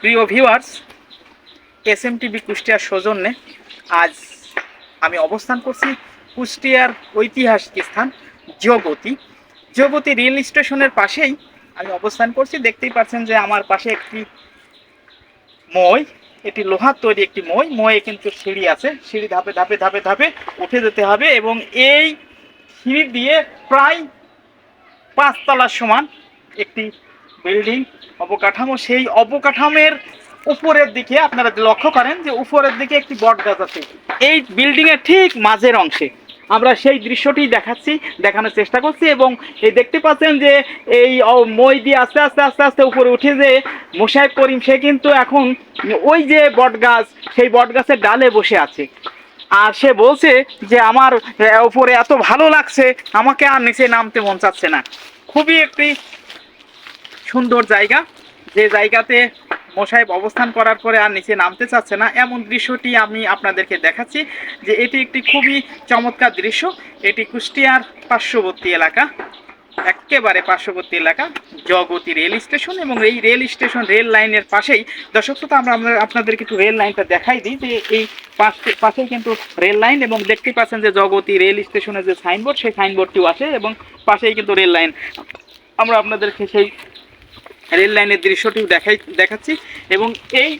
প্রিয় viewers S M TV কুষ্টিয়ার সৌজন্যে আজ আমি অবস্থান করছি কুষ্টিয়ার ঐতিহাসিক স্থান জগতী। জগতী রেল স্টেশনের পাশেই আমি অবস্থান করছি। দেখতেই পাচ্ছেন যে আমার পাশে একটি মই এটি লোহার তৈরি একটি মই। ময়ে কিন্তু সিঁড়ি আছে। সিঁড়ি ধাপে ধাপে ধাপে ধাপে উঠে যেতে হবে এবং এই সিঁড়ি দিয়ে প্রায় পাঁচতলার সমান একটি বিল্ডিং অবকাঠামো, সেই অবকাঠামোর উপরের দিকে আপনারা লক্ষ্য করেন যে উপরের দিকে একটি বট গাছ আছে। এই বিল্ডিং এর ঠিক মাঝের অংশে। আমরা সেই দৃশ্যটি দেখাচ্ছি, দেখানোর চেষ্টা করছি এবং এই দেখতে পাচ্ছেন যে এই মই দিয়ে আস্তে আস্তে আস্তে আস্তে উপরে উঠে যে মোশাইব করিম, সে কিন্তু এখন ওই যে বট গাছ, সেই বট গাছের ডালে বসে আছে। আর সে বলছে যে আমার উপরে এত ভালো লাগছে, আমাকে আর নিচে নামতে মন চাচ্ছে না। খুবই একটি সুন্দর জায়গা। যে জায়গাতে মোসাহেব অবস্থান করার পরে আর নিচে নামতে চাচ্ছে না। এমন দৃশ্যটি আমি আপনাদেরকে দেখাচ্ছি যে এটি একটি খুবই চমৎকার দৃশ্য। এটি কুষ্টিয়ার পার্শ্ববর্তী এলাকা। একেবারে পার্শ্ববর্তী এলাকা। জগতী রেল স্টেশন এবং এই রেল স্টেশন রেল লাইনের পাশেই। দর্শক শ্রোতা, আমরা আপনাদেরকে একটু রেল লাইনটা দেখাই দিই যে এই পাশে পাশেই কিন্তু রেল লাইন এবং দেখতেই পাচ্ছেন যে জগতী রেল স্টেশনের যে সাইনবোর্ড, সেই সাইনবোর্ডটিও আছে এবং পাশেই কিন্তু রেল লাইন। আমরা আপনাদেরকে সেই রেল লাইনের দৃশ্যটিও দেখাই, দেখাচ্ছি এবং এই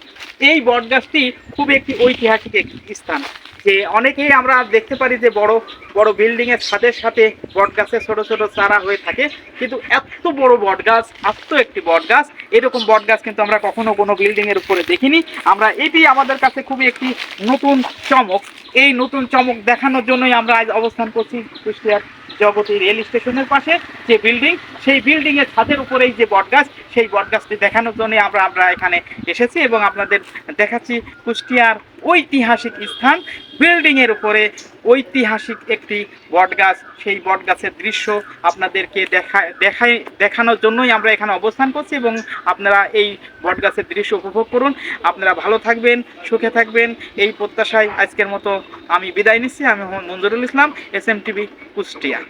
এই বটগাছটি খুব একটি ঐতিহাসিক একটি স্থান। যে অনেকেই আমরা দেখতে পারি যে বড় বড় বিল্ডিংয়ের সাথে সাথে বটগাছে ছোট ছোট চারা হয়ে থাকে, কিন্তু এত বড় বটগাছ, এত একটি বটগাছ, এরকম বটগাছ কিন্তু আমরা কখনো কোনো বিল্ডিংয়ের উপরে দেখিনি। আমরা এটি আমাদের কাছে খুবই একটি নতুন চমক। এই নতুন চমক দেখানোর জন্যই আমরা আজ অবস্থান করছি কুষ্টিয়ার জগতী রেল স্টেশনের পাশে যে বিল্ডিং, সেই বিল্ডিং এর ছাদের উপরেই যে বটগাছ, সেই বটগাছটি দেখানোর জন্য আমরা আমরা এখানে এসেছি এবং আপনাদের দেখাচ্ছি কুষ্টিয়ার ঐতিহাসিক স্থান বিল্ডিং এর উপরে ঐতিহাসিক একটি বটগাছ। সেই বটগাছের দৃশ্য আপনাদেরকে দেখা দেখাই দেখানোর জন্যই আমরা এখানে অবস্থান করছি এবং আপনারা এই বটগাছের দৃশ্য উপভোগ করুন। আপনারা ভালো থাকবেন, সুখে থাকবেন। এই প্রত্যাশায় আজকের মতো আমি বিদায় নিচ্ছি। আমি Manjurul Islam, S M TV Kushtia.